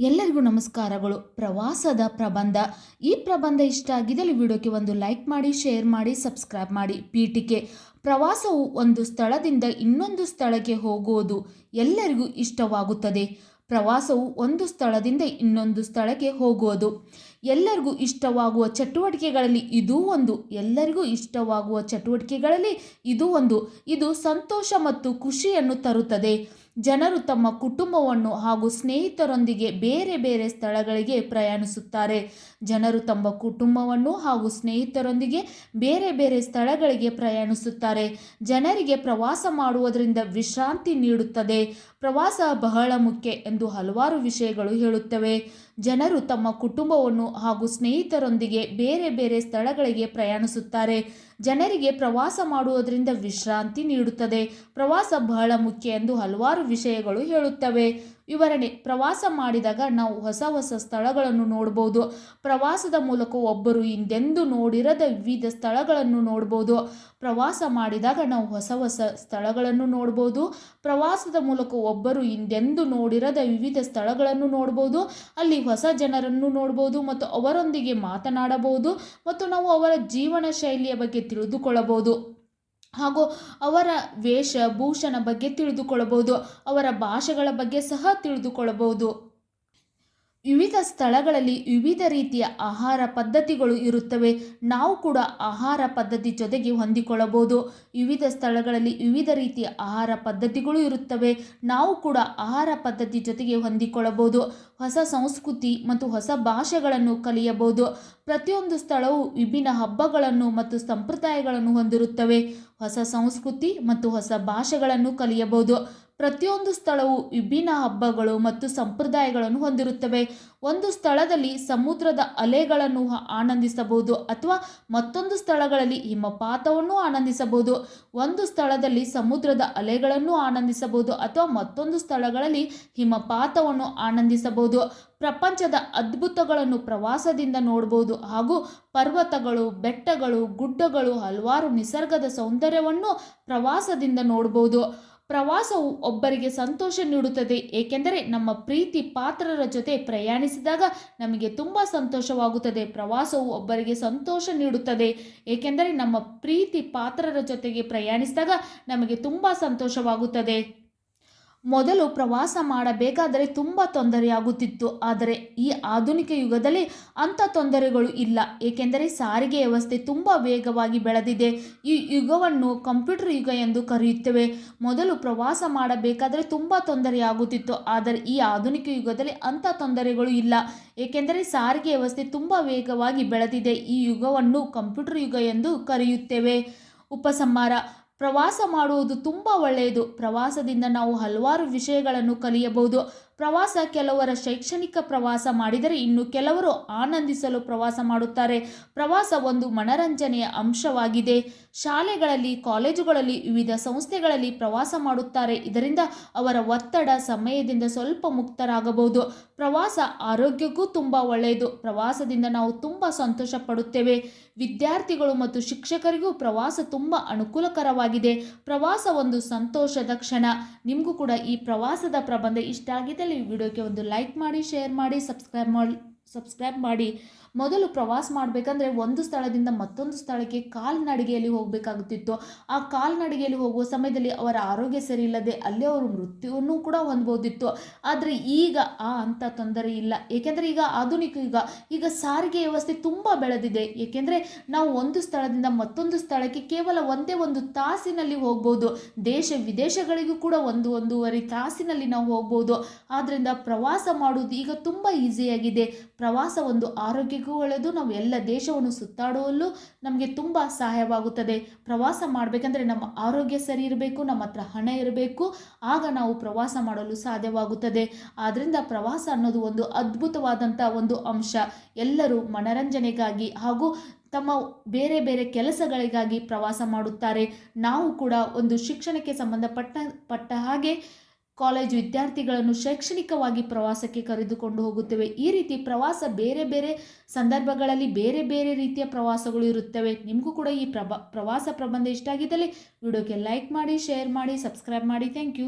ಎಲ್ಲರಿಗೂ ನಮಸ್ಕಾರಗಳು. ಪ್ರವಾಸದ ಪ್ರಬಂಧ. ಈ ಪ್ರಬಂಧ ಇಷ್ಟ ಆಗಿದ್ದಲ್ಲಿ ವಿಡಿಯೋಕ್ಕೆ ಒಂದು ಲೈಕ್ ಮಾಡಿ, ಶೇರ್ ಮಾಡಿ, ಸಬ್ಸ್ಕ್ರೈಬ್ ಮಾಡಿ. ಪೀಠಿಕೆ. ಪ್ರವಾಸವು ಒಂದು ಸ್ಥಳದಿಂದ ಇನ್ನೊಂದು ಸ್ಥಳಕ್ಕೆ ಹೋಗುವುದು ಎಲ್ಲರಿಗೂ ಇಷ್ಟವಾಗುತ್ತದೆ. ಪ್ರವಾಸವು ಒಂದು ಸ್ಥಳದಿಂದ ಇನ್ನೊಂದು ಸ್ಥಳಕ್ಕೆ ಹೋಗುವುದು ಎಲ್ಲರಿಗೂ ಇಷ್ಟವಾಗುವ ಚಟುವಟಿಕೆಗಳಲ್ಲಿ ಇದೂ ಒಂದು. ಎಲ್ಲರಿಗೂ ಇಷ್ಟವಾಗುವ ಚಟುವಟಿಕೆಗಳಲ್ಲಿ ಇದು ಒಂದು. ಇದು ಸಂತೋಷ ಮತ್ತು ಖುಷಿಯನ್ನು ತರುತ್ತದೆ. ಜನರು ತಮ್ಮ ಕುಟುಂಬವನ್ನು ಹಾಗೂ ಸ್ನೇಹಿತರೊಂದಿಗೆ ಬೇರೆ ಬೇರೆ ಸ್ಥಳಗಳಿಗೆ ಪ್ರಯಾಣಿಸುತ್ತಾರೆ. ಜನರು ತಮ್ಮ ಕುಟುಂಬವನ್ನು ಹಾಗೂ ಸ್ನೇಹಿತರೊಂದಿಗೆ ಬೇರೆ ಬೇರೆ ಸ್ಥಳಗಳಿಗೆ ಪ್ರಯಾಣಿಸುತ್ತಾರೆ. ಜನರಿಗೆ ಪ್ರವಾಸ ಮಾಡುವುದರಿಂದ ವಿಶ್ರಾಂತಿ ನೀಡುತ್ತದೆ. ಪ್ರವಾಸ ಬಹಳ ಮುಖ್ಯ ಎಂದು ಹಲವಾರು ವಿಷಯಗಳು ಹೇಳುತ್ತವೆ. ಜನರು ತಮ್ಮ ಕುಟುಂಬವನ್ನು ಹಾಗೂ ಸ್ನೇಹಿತರೊಂದಿಗೆ ಬೇರೆ ಬೇರೆ ಸ್ಥಳಗಳಿಗೆ ಪ್ರಯಾಣಿಸುತ್ತಾರೆ. ಜನರಿಗೆ ಪ್ರವಾಸ ಮಾಡುವುದರಿಂದ ವಿಶ್ರಾಂತಿ ನೀಡುತ್ತದೆ. ಪ್ರವಾಸ ಬಹಳ ಮುಖ್ಯ ಎಂದು ಹಲವಾರು ವಿಷಯಗಳು ಹೇಳುತ್ತವೆ. ವಿವರಣೆ, ಪ್ರವಾಸ ಮಾಡಿದಾಗ ನಾವು ಹೊಸ ಹೊಸ ಸ್ಥಳಗಳನ್ನು ನೋಡ್ಬೋದು. ಪ್ರವಾಸದ ಮೂಲಕ ಒಬ್ಬರು ಹಿಂದೆಂದು ನೋಡಿರದ ವಿವಿಧ ಸ್ಥಳಗಳನ್ನು ನೋಡ್ಬೋದು. ಪ್ರವಾಸ ಮಾಡಿದಾಗ ನಾವು ಹೊಸ ಹೊಸ ಸ್ಥಳಗಳನ್ನು ನೋಡ್ಬೋದು. ಪ್ರವಾಸದ ಮೂಲಕ ಒಬ್ಬರು ಹಿಂದೆಂದು ನೋಡಿರದ ವಿವಿಧ ಸ್ಥಳಗಳನ್ನು ನೋಡ್ಬೋದು. ಅಲ್ಲಿ ಹೊಸ ಜನರನ್ನು ನೋಡ್ಬೋದು ಮತ್ತು ಅವರೊಂದಿಗೆ ಮಾತನಾಡಬಹುದು ಮತ್ತು ನಾವು ಅವರ ಜೀವನ ಶೈಲಿಯ ಬಗ್ಗೆ ತಿಳಿದುಕೊಳ್ಳಬಹುದು. ಹಾಗೂ ಅವರ ವೇಷಭೂಷಣ ಬಗ್ಗೆ ತಿಳಿದುಕೊಳ್ಳಬಹುದು. ಅವರ ಭಾಷೆಗಳ ಬಗ್ಗೆ ಸಹ ತಿಳಿದುಕೊಳ್ಳಬಹುದು. ವಿವಿಧ ಸ್ಥಳಗಳಲ್ಲಿ ವಿವಿಧ ರೀತಿಯ ಆಹಾರ ಪದ್ಧತಿಗಳು ಇರುತ್ತವೆ. ನಾವು ಕೂಡ ಆಹಾರ ಪದ್ಧತಿ ಜೊತೆಗೆ ಹೊಂದಿಕೊಳ್ಳಬಹುದು. ವಿವಿಧ ಸ್ಥಳಗಳಲ್ಲಿ ವಿವಿಧ ರೀತಿಯ ಆಹಾರ ಪದ್ಧತಿಗಳು ಇರುತ್ತವೆ. ನಾವು ಕೂಡ ಆಹಾರ ಪದ್ಧತಿ ಜೊತೆಗೆ ಹೊಂದಿಕೊಳ್ಳಬಹುದು. ಹೊಸ ಸಂಸ್ಕೃತಿ ಮತ್ತು ಹೊಸ ಭಾಷೆಗಳನ್ನು ಕಲಿಯಬಹುದು. ಪ್ರತಿಯೊಂದು ಸ್ಥಳವು ವಿಭಿನ್ನ ಹಬ್ಬಗಳನ್ನು ಮತ್ತು ಸಂಪ್ರದಾಯಗಳನ್ನು ಹೊಂದಿರುತ್ತವೆ. ಹೊಸ ಸಂಸ್ಕೃತಿ ಮತ್ತು ಹೊಸ ಭಾಷೆಗಳನ್ನು ಕಲಿಯಬಹುದು. ಪ್ರತಿಯೊಂದು ಸ್ಥಳವು ವಿಭಿನ್ನ ಹಬ್ಬಗಳು ಮತ್ತು ಸಂಪ್ರದಾಯಗಳನ್ನು ಹೊಂದಿರುತ್ತವೆ. ಒಂದು ಸ್ಥಳದಲ್ಲಿ ಸಮುದ್ರದ ಅಲೆಗಳನ್ನು ಆನಂದಿಸಬಹುದು ಅಥವಾ ಮತ್ತೊಂದು ಸ್ಥಳಗಳಲ್ಲಿ ಹಿಮಪಾತವನ್ನು ಆನಂದಿಸಬಹುದು. ಒಂದು ಸ್ಥಳದಲ್ಲಿ ಸಮುದ್ರದ ಅಲೆಗಳನ್ನು ಆನಂದಿಸಬಹುದು ಅಥವಾ ಮತ್ತೊಂದು ಸ್ಥಳಗಳಲ್ಲಿ ಹಿಮಪಾತವನ್ನು ಆನಂದಿಸಬಹುದು. ಪ್ರಪಂಚದ ಅದ್ಭುತಗಳನ್ನು ಪ್ರವಾಸದಿಂದ ನೋಡಬಹುದು ಹಾಗೂ ಪರ್ವತಗಳು, ಬೆಟ್ಟಗಳು, ಗುಡ್ಡಗಳು, ಹಲವಾರು ನಿಸರ್ಗದ ಸೌಂದರ್ಯವನ್ನು ಪ್ರವಾಸದಿಂದ ನೋಡಬಹುದು ಪ್ರವಾಸವು ಒಬ್ಬರಿಗೆ ಸಂತೋಷ ನೀಡುತ್ತದೆ, ಏಕೆಂದರೆ ನಮ್ಮ ಪ್ರೀತಿ ಪಾತ್ರರ ಜೊತೆ ಪ್ರಯಾಣಿಸಿದಾಗ ನಮಗೆ ತುಂಬ ಸಂತೋಷವಾಗುತ್ತದೆ. ಪ್ರವಾಸವು ಒಬ್ಬರಿಗೆ ಸಂತೋಷ ನೀಡುತ್ತದೆ, ಏಕೆಂದರೆ ನಮ್ಮ ಪ್ರೀತಿ ಪಾತ್ರರ ಜೊತೆಗೆ ಪ್ರಯಾಣಿಸಿದಾಗ ನಮಗೆ ತುಂಬ ಸಂತೋಷವಾಗುತ್ತದೆ. ಮೊದಲು ಪ್ರವಾಸ ಮಾಡಬೇಕಾದರೆ ತುಂಬ ತೊಂದರೆಯಾಗುತ್ತಿತ್ತು. ಆದರೆ ಈ ಆಧುನಿಕ ಯುಗದಲ್ಲಿ ಅಂಥ ತೊಂದರೆಗಳು ಇಲ್ಲ. ಏಕೆಂದರೆ ಸಾರಿಗೆ ವ್ಯವಸ್ಥೆ ತುಂಬ ವೇಗವಾಗಿ ಬೆಳೆದಿದೆ. ಈ ಯುಗವನ್ನು ಕಂಪ್ಯೂಟರ್ ಯುಗ ಎಂದು ಕರೆಯುತ್ತೇವೆ. ಮೊದಲು ಪ್ರವಾಸ ಮಾಡಬೇಕಾದರೆ ತುಂಬ ತೊಂದರೆಯಾಗುತ್ತಿತ್ತು. ಆದರೆ ಈ ಆಧುನಿಕ ಯುಗದಲ್ಲಿ ಅಂಥ ತೊಂದರೆಗಳು ಇಲ್ಲ. ಏಕೆಂದರೆ ಸಾರಿಗೆ ವ್ಯವಸ್ಥೆ ತುಂಬ ವೇಗವಾಗಿ ಬೆಳೆದಿದೆ. ಈ ಯುಗವನ್ನು ಕಂಪ್ಯೂಟರ್ ಯುಗ ಎಂದು ಕರೆಯುತ್ತೇವೆ. ಉಪಸಂಹಾರ. ಪ್ರವಾಸ ಮಾಡುವುದು ತುಂಬ ಒಳ್ಳೆಯದು. ಪ್ರವಾಸದಿಂದ ನಾವು ಹಲವಾರು ವಿಷಯಗಳನ್ನು ಕಲಿಯಬಹುದು. ಪ್ರವಾಸ ಕೆಲವರ ಶೈಕ್ಷಣಿಕ ಪ್ರವಾಸ ಮಾಡಿದರೆ ಇನ್ನು ಕೆಲವರು ಆನಂದಿಸಲು ಪ್ರವಾಸ ಮಾಡುತ್ತಾರೆ. ಪ್ರವಾಸ ಒಂದು ಮನರಂಜನೆಯ ಅಂಶವಾಗಿದೆ. ಶಾಲೆಗಳಲ್ಲಿ, ಕಾಲೇಜುಗಳಲ್ಲಿ, ವಿವಿಧ ಸಂಸ್ಥೆಗಳಲ್ಲಿ ಪ್ರವಾಸ ಮಾಡುತ್ತಾರೆ. ಇದರಿಂದ ಅವರ ಒತ್ತಡ ಸಮಯದಿಂದ ಸ್ವಲ್ಪ ಮುಕ್ತರಾಗಬಹುದು. ಪ್ರವಾಸ ಆರೋಗ್ಯಕ್ಕೂ ತುಂಬ ಒಳ್ಳೆಯದು. ಪ್ರವಾಸದಿಂದ ನಾವು ತುಂಬ ಸಂತೋಷ ಪಡುತ್ತೇವೆ ವಿದ್ಯಾರ್ಥಿಗಳು ಮತ್ತು ಶಿಕ್ಷಕರಿಗೂ ಪ್ರವಾಸ ತುಂಬ ಅನುಕೂಲಕರವಾಗಿದೆ. ಪ್ರವಾಸ ಒಂದು ಸಂತೋಷದ ಕ್ಷಣ. ನಿಮಗೂ ಕೂಡ ಈ ಪ್ರವಾಸದ ಪ್ರಬಂಧ ಇಷ್ಟ ಆಗಿದೆ. ಈ ವಿಡಿಯೋಕ್ಕೆ ಒಂದು ಲೈಕ್ ಮಾಡಿ ಶೇರ್ ಮಾಡಿ ಸಬ್ಸ್ಕ್ರೈಬ್ ಮಾಡಿ ಸಬ್ಸ್ಕ್ರೈಬ್ ಮಾಡಿ. ಮೊದಲು ಪ್ರವಾಸ ಮಾಡಬೇಕಂದ್ರೆ ಒಂದು ಸ್ಥಳದಿಂದ ಮತ್ತೊಂದು ಸ್ಥಳಕ್ಕೆ ಕಾಲ್ನಡಿಗೆಯಲ್ಲಿ ಹೋಗಬೇಕಾಗುತ್ತಿತ್ತು. ಆ ಕಾಲ್ನಡಿಗೆಯಲ್ಲಿ ಹೋಗುವ ಸಮಯದಲ್ಲಿ ಅವರ ಆರೋಗ್ಯ ಸರಿ ಇಲ್ಲದೆ ಅಲ್ಲೇ ಅವರು ಮೃತ್ಯುವನ್ನು ಕೂಡ ಹೊಂದ್ಬೋದಿತ್ತು. ಆದರೆ ಈಗ ಆ ಅಂಥ ತೊಂದರೆ ಇಲ್ಲ. ಏಕೆಂದರೆ ಈಗ ಆಧುನಿಕ ಯುಗ, ಈಗ ಸಾರಿಗೆ ವ್ಯವಸ್ಥೆ ತುಂಬ ಬೆಳೆದಿದೆ. ಏಕೆಂದರೆ ನಾವು ಒಂದು ಸ್ಥಳದಿಂದ ಮತ್ತೊಂದು ಸ್ಥಳಕ್ಕೆ ಕೇವಲ ಒಂದೇ ಒಂದು ತಾಸಿನಲ್ಲಿ ಹೋಗ್ಬೋದು. ದೇಶ ವಿದೇಶಗಳಿಗೂ ಕೂಡ ಒಂದು ಒಂದೂವರೆ ತಾಸಿನಲ್ಲಿ ನಾವು ಹೋಗ್ಬೋದು. ಆದ್ದರಿಂದ ಪ್ರವಾಸ ಮಾಡುವುದು ಈಗ ತುಂಬ ಈಸಿಯಾಗಿದೆ. ಪ್ರವಾಸ ಒಂದು ಆರೋಗ್ಯ ಒಳ್ಳೆಯದು ನಾವು ಎಲ್ಲ ದೇಶವನ್ನು ಸುತ್ತಾಡುವಲ್ಲೂ ನಮಗೆ ತುಂಬ ಸಹಾಯವಾಗುತ್ತದೆ. ಪ್ರವಾಸ ಮಾಡಬೇಕಂದ್ರೆ ನಮ್ಮ ಆರೋಗ್ಯ ಸರಿ ಇರಬೇಕು, ನಮ್ಮ ಹತ್ರ ಹಣ ಇರಬೇಕು, ಆಗ ನಾವು ಪ್ರವಾಸ ಮಾಡಲು ಸಾಧ್ಯವಾಗುತ್ತದೆ. ಆದ್ದರಿಂದ ಪ್ರವಾಸ ಅನ್ನೋದು ಒಂದು ಅದ್ಭುತವಾದಂಥ ಒಂದು ಅಂಶ. ಎಲ್ಲರೂ ಮನರಂಜನೆಗಾಗಿ ಹಾಗೂ ತಮ್ಮ ಬೇರೆ ಬೇರೆ ಕೆಲಸಗಳಿಗಾಗಿ ಪ್ರವಾಸ ಮಾಡುತ್ತಾರೆ. ನಾವು ಕೂಡ ಒಂದು ಶಿಕ್ಷಣಕ್ಕೆ ಸಂಬಂಧಪಟ್ಟ, ಪಟ್ಟ ಹಾಗೆ ಕಾಲೇಜ್ ವಿದ್ಯಾರ್ಥಿಗಳನ್ನು ಶೈಕ್ಷಣಿಕವಾಗಿ ಪ್ರವಾಸಕ್ಕೆ ಕರೆದುಕೊಂಡು ಹೋಗುತ್ತೇವೆ. ಈ ರೀತಿ ಪ್ರವಾಸ ಬೇರೆ ಬೇರೆ ಸಂದರ್ಭಗಳಲ್ಲಿ ಬೇರೆ ಬೇರೆ ರೀತಿಯ ಪ್ರವಾಸಗಳು ಇರುತ್ತವೆ. ನಿಮಗೂ ಕೂಡ ಈ ಪ್ರಬ, ಪ್ರವಾಸ ಪ್ರಬಂಧ ಇಷ್ಟ ಆಗಿದ್ದಲ್ಲಿ ವಿಡಿಯೋಕ್ಕೆ ಲೈಕ್ ಮಾಡಿ, ಶೇರ್ ಮಾಡಿ, ಸಬ್ಸ್ಕ್ರೈಬ್ ಮಾಡಿ. Thank you.